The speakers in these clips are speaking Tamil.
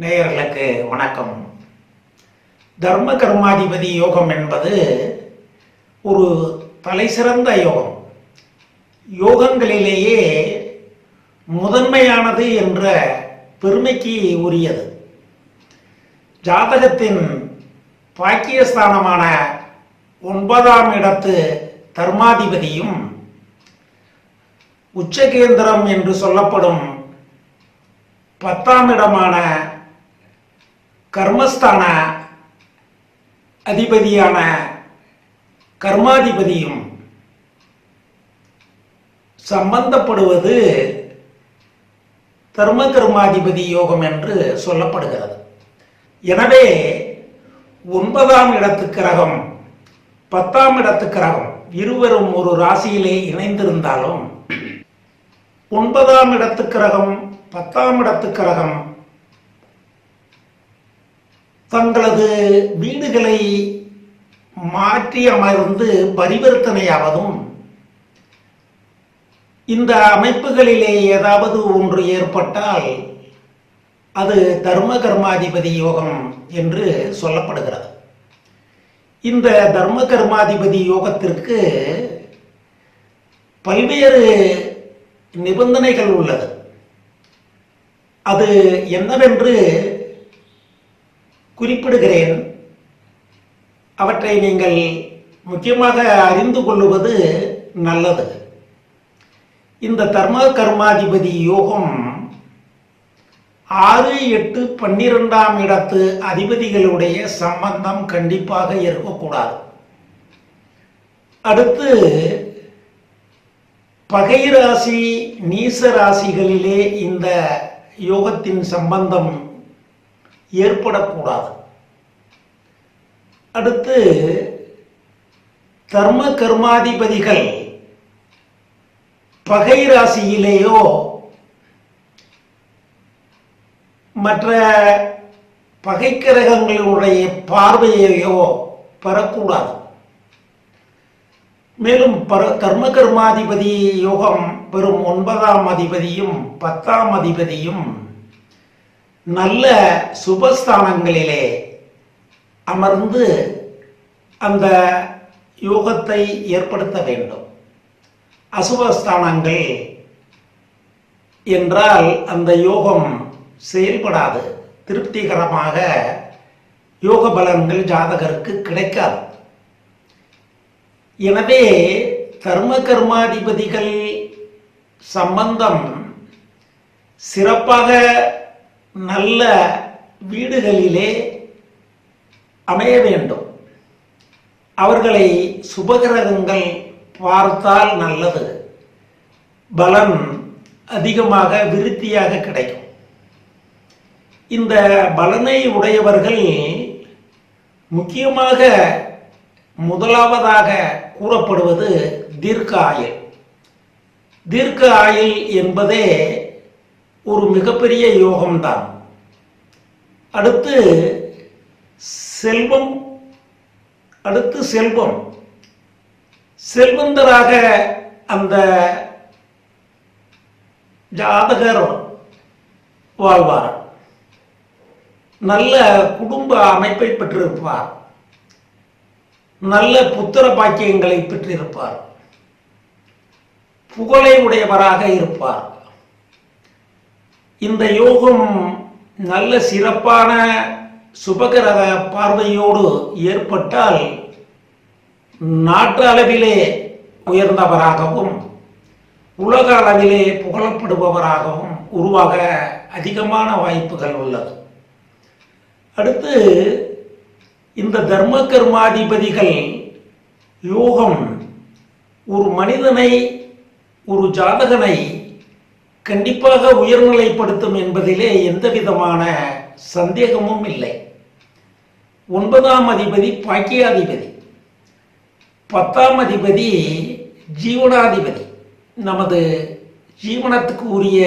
நேயர்களுக்கு வணக்கம். தர்ம கர்மாதிபதி யோகம் என்பது ஒரு தலைசிறந்த யோகம். யோகங்களிலேயே முதன்மையானது என்ற பெருமைக்கு உரியது. ஜாதகத்தின் பாக்கியஸ்தானமான ஒன்பதாம் இடத்து தர்மாதிபதியும் உச்சகேந்திரம் என்று சொல்லப்படும் பத்தாம் இடமான கர்மஸ்தான அதிபதியான கர்மாதிபதியும் சம்பந்தப்படுவது தர்ம கர்மாதிபதி யோகம் என்று சொல்லப்படுகிறது. எனவே ஒன்பதாம் இடத்து கிரகம் பத்தாம் இடத்து கிரகம் இருவரும் ஒரு ராசியிலே இணைந்திருந்தாலும் ஒன்பதாம் இடத்து கிரகம் பத்தாம் இடத்து கிரகம் தங்களது வீடுகளை மாற்றி அமர்ந்து பரிவர்த்தனையாவதும் இந்த அமைப்புகளிலே ஏதாவது ஒன்று ஏற்பட்டால் அது தர்ம கர்மாதிபதி யோகம் என்று சொல்லப்படுகிறது. இந்த தர்ம கர்மாதிபதி யோகத்திற்கு பல்வேறு நிபந்தனைகள் உள்ளது. அது என்னவென்று குறிப்பிடுகிறேன். அவற்றை நீங்கள் முக்கியமாக அறிந்து கொள்ளுவது நல்லது. இந்த தர்ம கர்மாதிபதி யோகம் ஆறு எட்டு பன்னிரெண்டாம் இடத்து அதிபதிகளுடைய சம்பந்தம் கண்டிப்பாக இருக்கக்கூடாது. அடுத்து பகை ராசி நீச ராசிகளிலே இந்த யோகத்தின் சம்பந்தம் ஏற்படக்கூடாது. அடுத்து தர்ம கர்மாதிபதிகள் பகை ராசியிலேயோ மற்ற பகைக்கிரகங்களுடைய பார்வையையோ பெறக்கூடாது. மேலும் பர கர்ம கர்மாதிபதி யோகம் பெறும் ஒன்பதாம் அதிபதியும் பத்தாம் அதிபதியும் நல்ல சுபஸ்தானங்களிலே அமர்ந்து அந்த யோகத்தை ஏற்படுத்த வேண்டும். அசுபஸ்தானங்கள் என்றால் அந்த யோகம் செயல்படாது. திருப்திகரமாக யோக பலன்கள் ஜாதகருக்கு கிடைக்காது. எனவே தர்ம கர்மாதிபதிகள் சம்பந்தம் சிறப்பாக நல்ல வீடுகளிலே அமைய வேண்டும். அவர்களை சுபகிரகங்கள் பார்த்தால் நல்லது. பலன் அதிகமாக விருத்தியாக கிடைக்கும். இந்த பலனை உடையவர்கள் முக்கியமாக முதலாவதாக கூறப்படுவது தீர்க்க ஆயுள். தீர்க்க ஆயுள் என்பதே ஒரு மிகப்பெரிய யோகம்தான். அடுத்து செல்வம். அடுத்து செல்வம். செல்வந்தராக அந்த ஜாதகர் வாழ்வார். நல்ல குடும்ப அமைப்பை பெற்றிருப்பார். நல்ல புத்திர பாக்கியங்களை பெற்றிருப்பார். புகழை உடையவராக இருப்பார். இந்த யோகம் நல்ல சிறப்பான சுபகிரக பார்வையோடு ஏற்பட்டால் நாட்டு அளவிலே உயர்ந்தவராகவும் உலக அளவிலே புகழப்படுபவராகவும் உருவாக அதிகமான வாய்ப்புகள் உள்ளது. அடுத்து இந்த தர்ம கர்மாதிபதிகள் யோகம் ஒரு மனிதனை ஒரு ஜாதகனை கண்டிப்பாக உயர்நிலைப்படுத்தும் என்பதிலே எந்த விதமான சந்தேகமும் இல்லை. ஒன்பதாம் அதிபதி பாக்கியாதிபதி. பத்தாம் அதிபதி ஜீவனாதிபதி. நமது ஜீவனத்துக்கு உரிய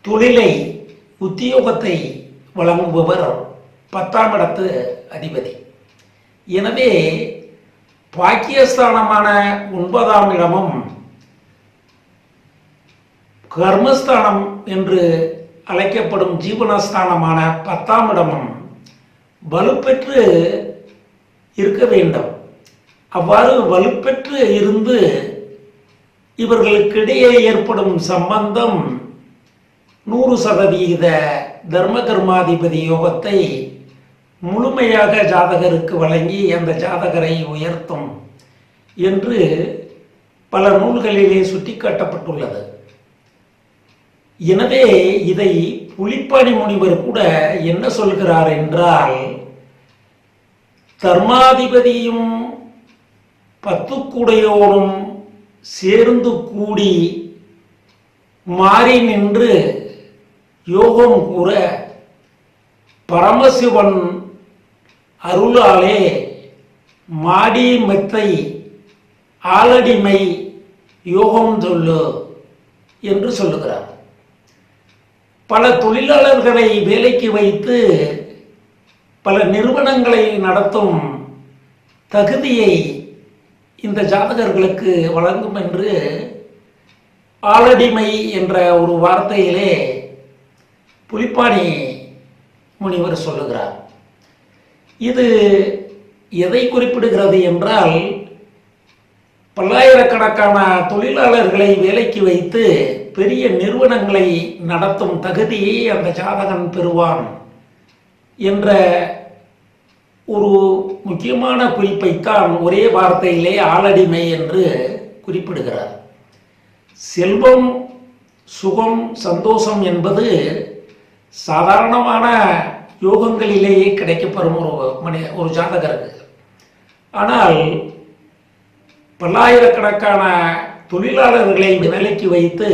தொழிலை உத்தியோகத்தை வழங்குபவர் பத்தாம் இடத்து அதிபதி. எனவே பாக்கியஸ்தானமான ஒன்பதாம் இடமும் கர்மஸ்தானம் என்று அழைக்கப்படும் ஜீவனஸ்தானமான பத்தாம் இடமும் வலுப்பெற்று இருக்க வேண்டும். அவ்வாறு வலுப்பெற்று இருந்து இவர்களுக்கிடையே ஏற்படும் சம்பந்தம் நூறு சதவீத தர்ம கர்மாதிபதி யோகத்தை முழுமையாக ஜாதகருக்கு வழங்கி அந்த ஜாதகரை உயர்த்தும் என்று பல நூல்களிலே சுட்டிக்காட்டப்பட்டுள்ளது. எனவே இதை புலிப்பணி முனிவர் கூட என்ன சொல்கிறார் என்றால் தர்மாதிபதியும் பத்துக்குடையோடும் சேர்ந்து கூடி மாறி நின்று யோகம் கூற பரமசிவன் அருளாலே மாடி மெத்தை ஆலடிமை யோகம் சொல்லு என்று சொல்லுகிறார். பல தொழிலாளர்களை வேலைக்கு வைத்து பல நிறுவனங்களை நடத்தும் தகுதியை இந்த ஜாதகர்களுக்கு வழங்கும் என்று ஆலடிமை என்ற ஒரு வார்த்தையிலே புலிப்பாணி முனிவர் சொல்லுகிறார். இது எதை குறிப்பிடுகிறது என்றால் பல்லாயிரக்கணக்கான தொழிலாளர்களை வேலைக்கு வைத்து பெரிய நிறுவனங்களை நடத்தும் தகுதியை அந்த ஜாதகன் பெறுவான் என்ற ஒரு முக்கியமான குறிப்பைத்தான் ஒரே வார்த்தையிலே ஆளடிமை என்று குறிப்பிடுகிறார். செல்வம் சுகம் சந்தோஷம் என்பது சாதாரணமான யோகங்களிலேயே கிடைக்கப்பெறும் ஒரு மனி ஒரு ஜாதகருக்கு. ஆனால் பல்லாயிரக்கணக்கான தொழிலாளர்களை வேலைக்கு வைத்து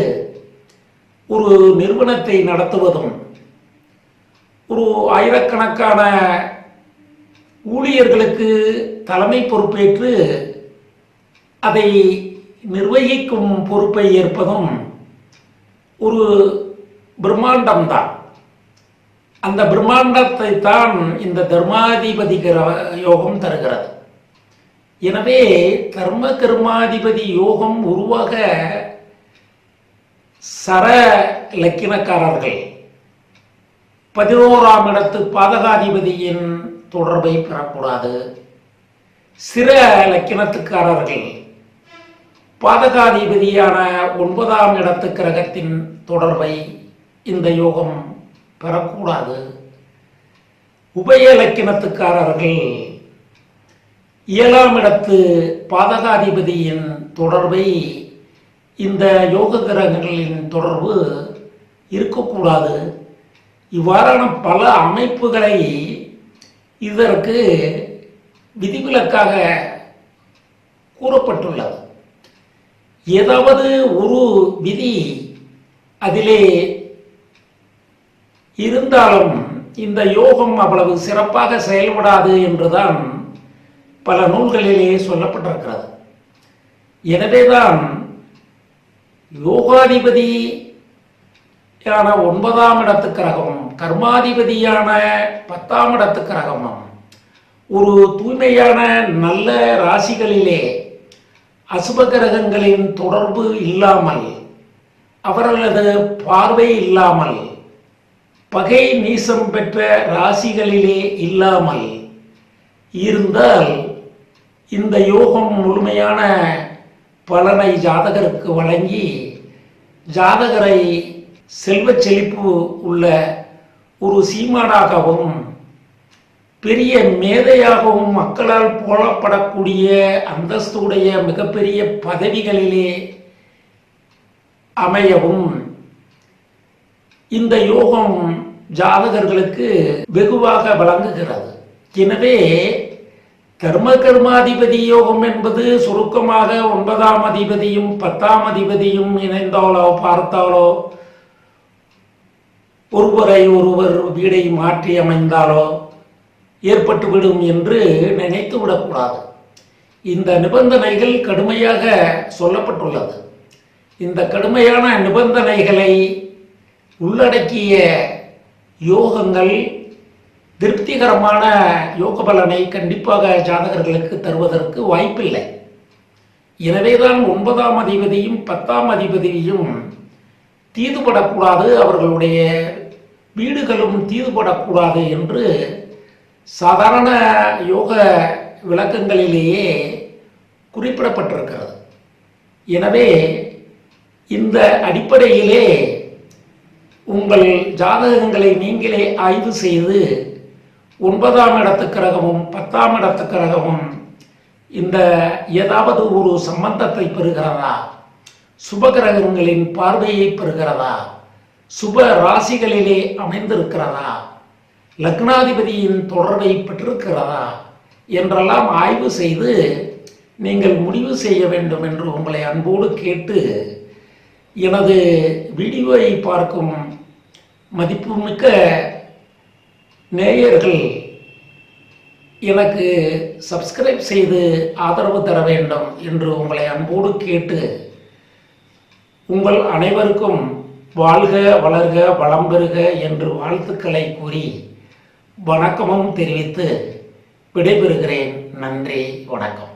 ஒரு நிறுவனத்தை நடத்துவதும் ஒரு ஆயிரக்கணக்கான ஊழியர்களுக்கு தலைமை பொறுப்பேற்று அதை நிர்வகிக்கும் பொறுப்பை ஏற்பதும் ஒரு பிரம்மாண்டம்தான். அந்த பிரம்மாண்டத்தை தான் இந்த தர்மாதிபதி யோகம் தருகிறது. எனவே கர்ம கர்மாதிபதி யோகம் உருவாக சர லக்கினக்காரர்கள் பதினோராம் இடத்து பாதகாதிபதியின் தொடர்பை பெறக்கூடாது. சிற லக்கினத்துக்காரர்கள் பாதகாதிபதியான ஒன்பதாம் இடத்து கிரகத்தின் தொடர்பை இந்த யோகம் பெறக்கூடாது. உபய லக்கினத்துக்காரர்கள் ஏழாம் இடத்து பாதகாதிபதியின் தொடர்பை இந்த யோக கிரகங்களின் தொடர்பு இருக்கக்கூடாது. இவ்வாறான பல அமைப்புகளை இதற்கு விதிவிலக்காக கூறப்பட்டுள்ளது. ஏதாவது ஒரு விதி அதிலே இருந்தாலும் இந்த யோகம் அவ்வளவு சிறப்பாக செயல்படாது என்றுதான் பல நூல்களிலேயே சொல்லப்பட்டிருக்கிறது. எனவேதான் யோகாதிபதியான ஒன்பதாம் இடத்து கிரகமும் கர்மாதிபதியான பத்தாம் இடத்து கிரகமும் ஒரு தூய்மையான நல்ல ராசிகளிலே அசுப கிரகங்களின் தொடர்பு இல்லாமல் அவர்களது பார்வை இல்லாமல் பகை நீசம் பெற்ற ராசிகளிலே இல்லாமல் இருந்தால் இந்த யோகம் முழுமையான பலனை ஜாதகருக்கு வழங்கி ஜாதகரை செல்வ செழிப்பு உள்ள ஒரு சீமானாகவும் பெரிய மேதையாகவும் மக்களால் போலப்படக்கூடிய அந்தஸ்துடைய மிகப்பெரிய பதவிகளிலே அமையவும் இந்த யோகம் ஜாதகர்களுக்கு வெகுவாக வழங்குகிறது. எனவே கர்ம கர்மாதிபதி யோகம் என்பது சுருக்கமாக ஒன்பதாம் அதிபதியும் பத்தாம் அதிபதியும் இணைந்தாலோ பார்த்தாலோ ஒருவரை ஒருவர் வீடை மாற்றி அமைந்தாலோ ஏற்பட்டுவிடும் என்று நினைத்து விடக்கூடாது. இந்த நிபந்தனைகள் கடுமையாக சொல்லப்பட்டுள்ளது. இந்த கடுமையான நிபந்தனைகளை உள்ளடக்கிய யோகங்கள் திருப்திகரமான யோக பலனை கண்டிப்பாக ஜாதகர்களுக்கு தருவதற்கு வாய்ப்பில்லை. எனவேதான் ஒன்பதாம் அதிபதியும் பத்தாம் அதிபதியும் தீதுபடக்கூடாது அவர்களுடைய வீடுகளும் தீதுபடக்கூடாது என்று சாதாரண யோக விளக்கங்களிலேயே குறிப்பிடப்பட்டிருக்கிறது. எனவே இந்த அடிப்படையிலே உங்கள் ஜாதகங்களை நீங்களே ஆய்வு செய்து ஒன்பதாம் இடத்து கிரகமும் பத்தாம் இடத்து கிரகமும் இந்த ஏதாவது ஒரு சம்பந்தத்தை பெறுகிறதா? சுப கிரகங்களின் பார்வையை பெறுகிறதா? சுப ராசிகளிலே அமைந்திருக்கிறதா? லக்னாதிபதியின் தொடர்பை பெற்றிருக்கிறதா? என்றெல்லாம் ஆய்வு செய்து நீங்கள் முடிவு செய்ய வேண்டும் என்று உங்களை அன்போடு கேட்டு எனது வீடியோவை பார்க்கும் மதிப்புமிக்க நேயர்கள் எனக்கு சப்ஸ்கிரைப் செய்து ஆதரவு தர வேண்டும் என்று உங்களை அன்போடு கேட்டு உங்கள் அனைவருக்கும் வாழ்க வளர்க வளம் பெறுக என்று வாழ்த்துக்களை கூறி வணக்கமும் தெரிவித்து விடைபெறுகிறேன். நன்றி வணக்கம்.